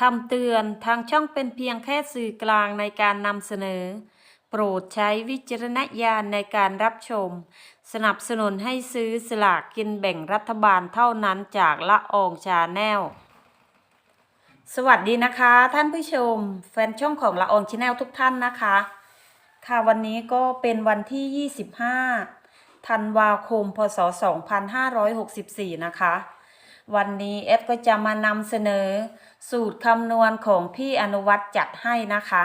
คำเตือนทางช่องเป็นเพียงแค่สื่อกลางในการนำเสนอ โปรดใช้วิจารณญาณในการรับชม สนับสนุนให้ซื้อสลากกินแบ่งรัฐบาลเท่านั้นจากละอองชาแนล สวัสดีนะคะ ท่านผู้ชม แฟนช่องของละอองชาแนลทุกท่านนะคะ ค่ะวันนี้ก็เป็นวันที่ 25ธันวาคม พศ 2564 นะคะ วันนี้เอดก็จะมานำเสนอ สูตรคำนวณของพี่อนุวัตจัดให้นะคะ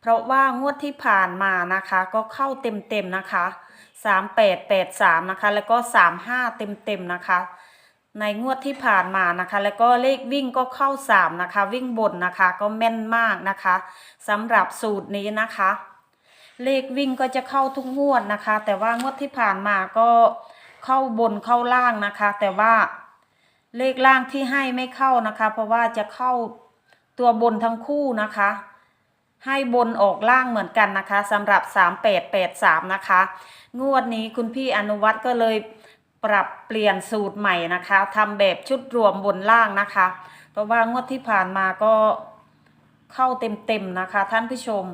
เพราะว่างวดที่ผ่านมานะคะ ก็เข้าเต็มๆนะคะ 3883 นะคะ แล้วก็ 35 เต็มๆนะคะ ในงวดที่ผ่านมานะคะ แล้วก็เลขวิ่งก็เข้า 3 นะคะ วิ่งบนนะคะ ก็แม่นมากนะคะสำหรับสูตรนี้นะคะ เลขวิ่งก็จะเข้าทุกงวดนะคะ แต่ว่างวดที่ผ่านมาก็เข้าบนเข้าล่างนะคะ แต่ว่า เลขล่างที่ให้ไม่เข้านะคะ เพราะว่าจะเข้าตัวบนทั้งคู่นะคะ ให้บนออกล่างเหมือนกันนะคะสำหรับ 3883 นะคะ งวดนี้คุณพี่อนุวัตก็เลยปรับเปลี่ยนสูตรใหม่นะคะทำแบบชุดรวมบนล่างนะคะ เพราะว่างวดที่ผ่านมาก็เข้าเต็มๆนะคะ ท่านผู้ชม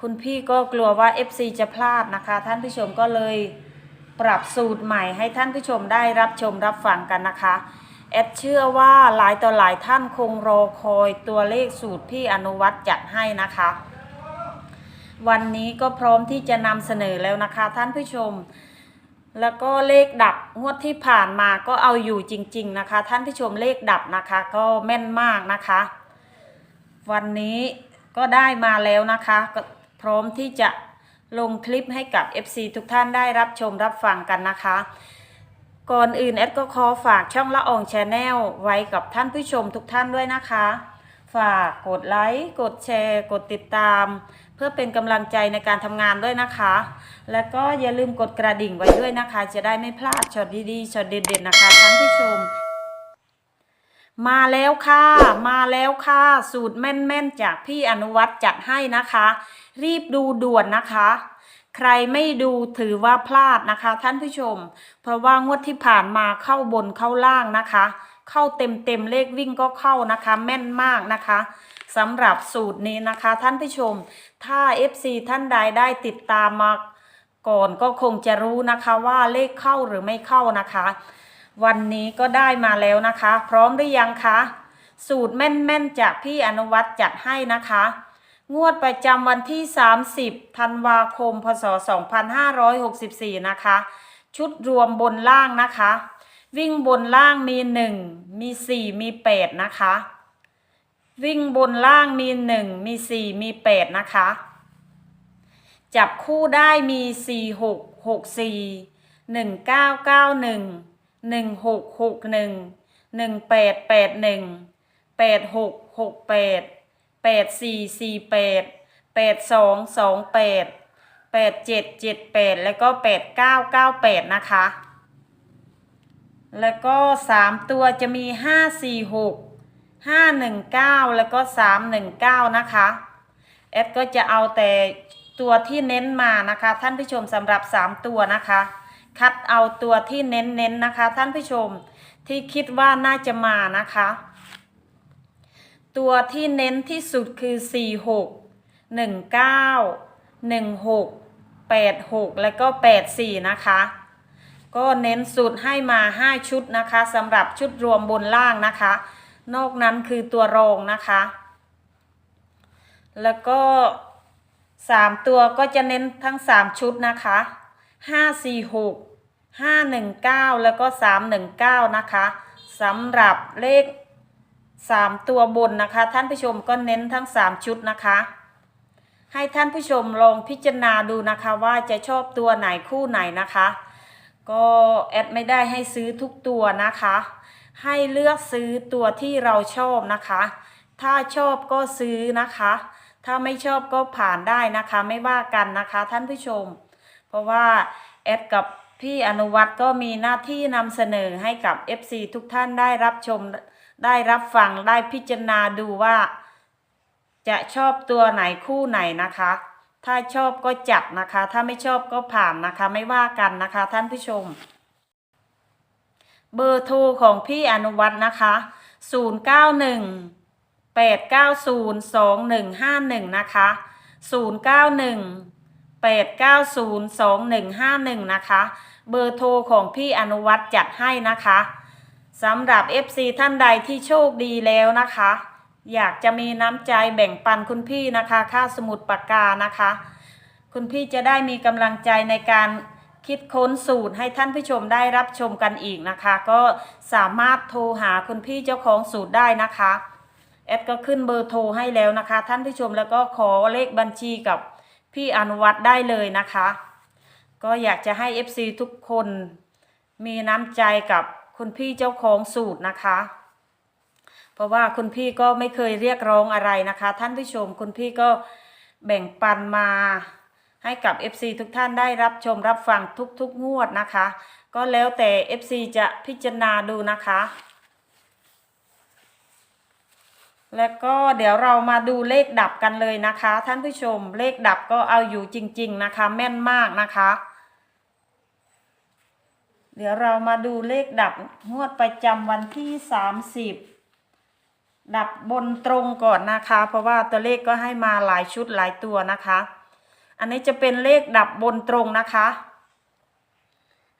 คุณพี่ก็กลัวว่า FC จะพลาดนะคะ ท่านผู้ชมก็เลย ปรับสูตรใหม่ให้ท่านผู้ชมได้รับชมรับฟังกันนะคะ แอดเชื่อว่าหลายต่อหลายท่านคงรอคอยตัวเลขสูตรพี่อนุวัตจัดให้นะคะ วันนี้ก็พร้อมที่จะนำเสนอแล้วนะคะท่านผู้ชม แล้วก็เลขดับงวดที่ผ่านมาก็เอาอยู่จริง ๆนะคะ ท่านผู้ชมเลขดับนะคะ ก็แม่นมากนะคะ วันนี้ก็ได้มาแล้วนะคะก็พร้อมที่จะ ลงคลิปให้กับ FC ทุกท่านได้รับชมรับฟังกันนะคะ ก่อนอื่นแอดก็ขอฝากช่องละอองชนแนลไว้กับท่านผู้ชมทุกท่านด้วยนะคะ ฝากกดไลค์กดแชร์ กดติดตาม เพื่อเป็นกำลังใจในการทำงานด้วยนะคะ แล้วก็อย่าลืมกดกระดิ่งไว้ด้วยนะคะ จะได้ไม่พลาดช็อตดีๆช็อตเด็ดๆนะคะท่านผู้ชม มาแล้วค่ะ มาแล้วค่ะ สูตรแม่นๆ จากพี่อนุวัตจัดให้นะคะ รีบดูด่วนนะคะ ใครไม่ดูถือว่าพลาดนะคะ ท่านผู้ชม เพราะว่างวดที่ผ่านมาเข้าบนเข้าล่างนะคะ เข้าเต็มเต็มๆเลขวิ่งก็เข้านะคะ แม่นมากนะคะสำหรับสูตรนี้นะคะท่านผู้ชม ถ้า FC ท่านใดได้ติดตามมาก่อนก็คงจะรู้นะคะว่าเลขเข้าหรือไม่เข้านะคะ วันนี้ก็ได้มาแล้วนะคะ พร้อมหรือยังคะ สูตรแม่นๆจากพี่อนุวัตจัดให้นะคะ งวดประจำวันที่ 30ธันวาคม พศ 2564 นะคะ ชุดรวมบนล่างนะคะ วิ่งบนล่างมี 1 มี 4 มี 8 นะคะ วิ่งบนล่างมี 1 มี 4 มี 8 นะคะ จับคู่ได้มี 4 6 6 4 1 9 9 1 1 6 6 1 1 8 8 1 8 6 6 8 8 4 4 8 8 2 2 8 8 7 7 8แล้วก็8 9 9 8นะคะ แล้วก็3ตัวจะมี5 4 6 5 1 9แล้วก็3 1 9นะคะแอดก็จะเอาแต่ตัวที่เน้นมานะคะ ท่านผู้ชมสำหรับ3ตัวนะคะ คัดเอาตัวที่เน้นๆนะคะ ท่านผู้ชมที่คิดว่าน่าจะมานะคะ ตัวที่เน้นที่สุดคือ 4 6 1 9 1 6 8 6 แล้วก็ 8 4 นะคะ ก็เน้นสูตรให้มา 5 ชุดนะคะสำหรับชุดรวมบนล่างนะคะ นอกนั้นคือตัวรองนะคะ แล้วก็ 3 ตัวก็จะเน้นทั้ง 3 ชุดนะคะ 5 4 6 5 1 9 แล้วก็ 3 1 9 นะคะสำหรับเลข 3 ตัวบนนะคะ ท่านผู้ชมก็เน้นทั้ง 3 ชุดนะคะ ให้ท่านผู้ชมลองพิจารณาดูนะคะว่าจะชอบตัวไหนคู่ไหนนะคะ ก็แอดไม่ได้ให้ซื้อทุกตัวนะคะ ให้เลือกซื้อตัวที่เราชอบนะคะ ถ้าชอบก็ซื้อนะคะ ถ้าไม่ชอบก็ผ่านได้นะคะ ไม่ว่ากันนะคะท่านผู้ชม เพราะว่าแอดกับพี่อนุวัตก็มีหน้าที่นำเสนอให้กับ FC ทุกท่านได้รับชมได้รับฟังได้พิจารณาดูว่า จะชอบตัวไหนคู่ไหนนะคะ ถ้าชอบก็จัดนะคะ ถ้าไม่ชอบก็ผ่านนะคะ ไม่ว่ากันนะคะท่านผู้ชม เบอร์โทรของพี่อนุวัฒน์นะคะ 091 8902151 นะคะ 091 8902151 นะคะ เบอร์โทรของพี่อนุวัตจัดให้นะคะสำหรับ FC ท่านใดที่โชคดีแล้วนะคะ อยากจะมีน้ำใจแบ่งปันคุณพี่นะคะ ค่าสมุดปากกานะคะ คุณพี่จะได้มีกำลังใจในการคิดค้นสูตรให้ท่านผู้ชมได้รับชมกันอีกนะคะ ก็สามารถโทรหาคุณพี่เจ้าของสูตรได้นะคะแอดก็ขึ้นเบอร์โทรให้แล้วนะคะ ท่านผู้ชมแล้วก็ขอเลขบัญชีกับ พี่อนุวัตได้เลยนะคะ ก็อยากจะให้ FC ทุกคนมีน้ำใจกับคุณพี่เจ้าของสูตรนะคะ เพราะว่าคุณพี่ก็ไม่เคยเรียกร้องอะไรนะคะ ท่านผู้ชมคุณพี่ก็แบ่งปันมาให้กับ FC ทุกท่านได้รับชมรับฟังทุกๆงวดนะคะ ก็แล้วแต่ FC จะพิจารณาดูนะคะ แล้วก็เดี๋ยวเรามาดูเลขดับกันเลยนะคะ ท่านผู้ชมเลขดับก็เอาอยู่จริง ๆ นะคะ แม่นมากนะคะ เดี๋ยวเรามาดูเลขดับงวดประจำวันที่ 30 ดับบนตรงก่อนนะคะ เพราะว่าตัวเลขก็ให้มาหลายชุดหลายตัวนะคะ อันนี้จะเป็นเลขดับบนตรงนะคะ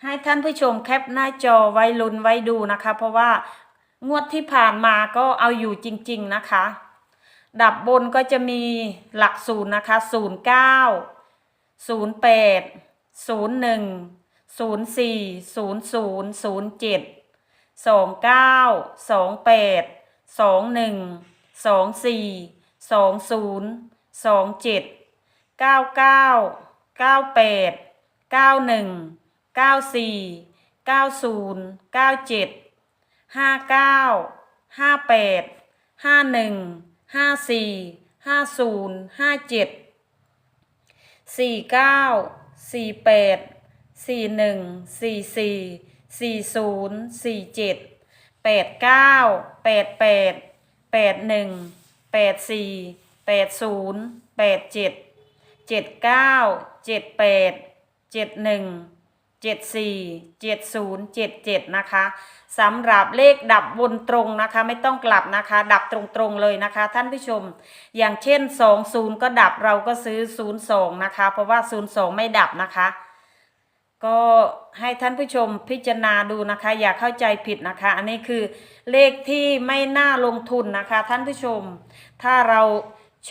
ให้ท่านผู้ชมแคปหน้าจอไว้ลุ้นไว้ดูนะคะ เพราะว่า งวดที่ผ่านมาก็เอาอยู่จริง ๆ นะคะ ดับบนก็จะมีหลักศูนย์นะคะศูนย์เก้าศูนย์แปดศูนย์หนึ่งศูนย์สี่ศูนย์ศูนย์ศูนย์เจ็ดสองเก้าสองแปดสองหนึ่งสองสี่สองศูนย์สองเจ็ดเก้าเก้าเก้าแปดเก้าหนึ่งเก้าสี่เก้าศูนย์เก้าเจ็ด ห้าเก้าห้าแปดห้าหนึ่งห้าสี่ห้าศูนย์ห้าเจ็ดสี่เก้าสี่แปดสี่หนึ่งสี่สี่สี่ศูนย์สี่เจ็ดแปดเก้าแปดแปดแปดหนึ่งแปดสี่แปดศูนย์แปดเจ็ดเจ็ดเก้าเจ็ดแปดเจ็ดหนึ่ง เจ็ดสี่เจ็ดศูนย์เจ็ดเจ็ดนะคะสำหรับเลขดับบนตรงนะคะ ไม่ต้องกลับนะคะ ดับตรงๆเลยนะคะ ท่านผู้ชม อย่างเช่นสองศูนย์ก็ดับเราก็ซื้อศูนย์สองนะคะ เพราะว่าศูนย์สองไม่ดับนะคะ ก็ให้ท่านผู้ชมพิจารณาดูนะคะ อย่าเข้าใจผิดนะคะ อันนี้คือเลขที่ไม่น่าลงทุนนะคะ ท่านผู้ชม ถ้าเรา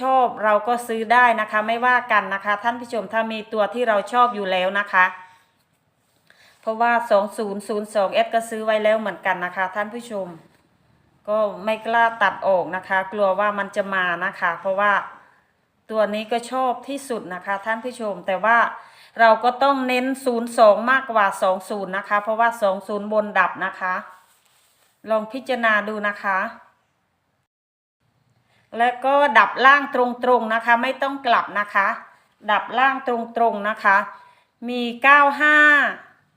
ชอบเราก็ซื้อได้นะคะ ไม่ว่ากันนะคะ ท่านผู้ชมถ้ามีตัวที่เราชอบอยู่แล้วนะคะ เพราะว่า 2002เอสก็ซื้อไว้แล้วเหมือนกันนะคะ ท่านผู้ชม ก็ไม่กล้าตัดออกนะคะ กลัวว่ามันจะมานะคะ เพราะว่าตัวนี้ก็ชอบที่สุดนะคะ ท่านผู้ชม แต่ว่าเราก็ต้องเน้น 02 มากกว่า 20 นะคะ เพราะว่า 20 บนดับนะคะ ลองพิจารณาดูนะคะ แล้วก็ดับล่างตรงๆนะคะ ไม่ต้องกลับนะคะ ดับล่างตรงๆนะคะ มี 95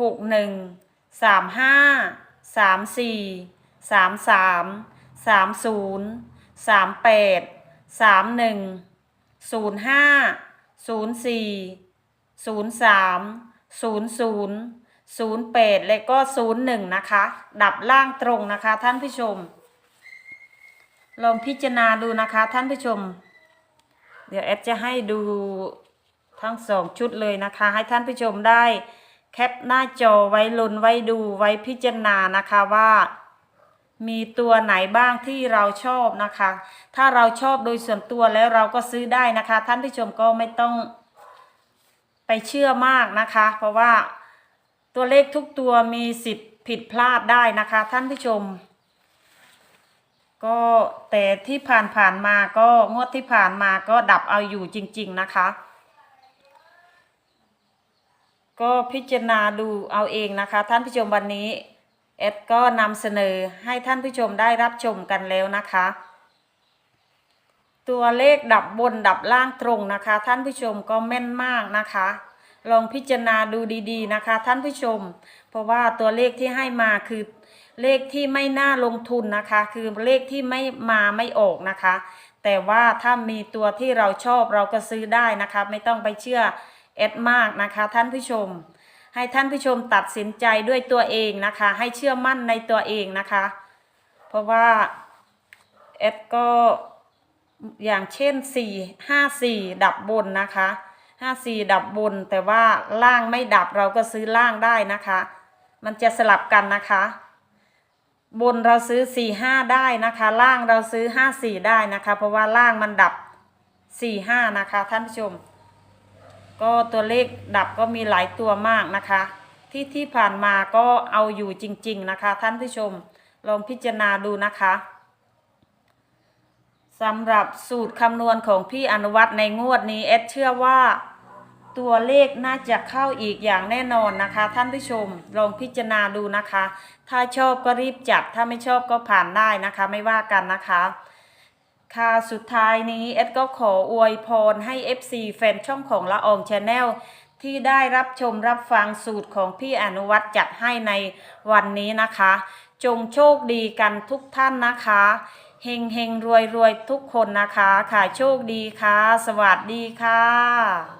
หกหนึ่งสามห้าสามสี่สามสามสามศูนย์สามแปดสามหนึ่งศูนย์ห้าศูนย์สี่ศูนย์สามศูนย์ศูนย์ศูนย์แปดและก็ศูนย์หนึ่งนะคะ ดับล่างตรงนะคะท่านผู้ชม ลองพิจารณาดูนะคะท่านผู้ชม เดี๋ยวแอดจะให้ดูทั้งสองชุดเลยนะคะ ให้ท่านผู้ชมได้ แคปหน้าจอไว้ลุนไว้ดูไว้พิจารณานะคะว่ามีตัวไหนบ้างที่เราชอบนะคะ ถ้าเราชอบโดยส่วนตัวแล้วเราก็ซื้อได้นะคะ ท่านผู้ชมก็ไม่ต้องไปเชื่อมากนะคะ เพราะว่าตัวเลขทุกตัวมีสิทธิ์ผิดพลาดได้นะคะ ท่านผู้ชม ก็แต่ที่ผ่านผ่านมาก็งวดที่ผ่านมาก็ดับเอาอยู่จริง ๆ นะคะ ก็พิจารณาดูเอาเองนะคะ ท่านผู้ชมวันนี้เอ็ดก็นำเสนอให้ท่านผู้ชมได้รับชมกันแล้วนะคะ ตัวเลขดับบนดับล่างตรงนะคะ ท่านผู้ชมก็แม่นมากนะคะ ลองพิจารณาดูดีๆนะคะ ท่านผู้ชม เพราะว่าตัวเลขที่ให้มาคือเลขที่ไม่น่าลงทุนนะคะ คือเลขที่ไม่มาไม่ออกนะคะ แต่ว่าถ้ามีตัวที่เราชอบเราก็ซื้อได้นะคะ ไม่ต้องไปเชื่อ เอดมากนะคะ ท่านผู้ชม ให้ท่านผู้ชมตัดสินใจด้วยตัวเองนะคะ ให้เชื่อมั่นในตัวเองนะคะ เพราะว่าเอดก็อย่างเช่นสี่ห้าสี่ดับบนนะคะห้าสี่ดับบน แต่ว่าล่างไม่ดับเราก็ซื้อล่างได้นะคะ มันจะสลับกันนะคะ บนเราซื้อสี่ห้าได้นะคะ ล่างเราซื้อห้าสี่ได้นะคะ เพราะว่าล่างมันดับสี่ห้านะคะท่านผู้ชม ก็ตัวเลขดับก็มีหลายตัวมากนะคะ ที่ที่ผ่านมาก็เอาอยู่จริง ๆนะคะ ท่านผู้ชมลองพิจารณาดูนะคะสำหรับสูตรคำนวณของพี่อนุวัฒน์ในงวดนี้เอดเชื่อว่าตัวเลขน่าจะเข้าอีกอย่างแน่นอนนะคะ ท่านผู้ชมลองพิจารณาดูนะคะ ถ้าชอบก็รีบจัดถ้าไม่ชอบก็ผ่านได้นะคะ ไม่ว่ากันนะคะ ค่ะสุดท้ายนี้เอ็ดก็ขออวยพรให้ FC แฟนช่องของละอองชาแนลที่ได้รับชมรับฟังสูตรของพี่อนุวัตรจัดให้ในวันนี้นะคะ จงโชคดีกันทุกท่านนะคะเฮงเฮงรวยรวยทุกคนนะคะ ค่ะโชคดีค่ะ สวัสดีค่ะ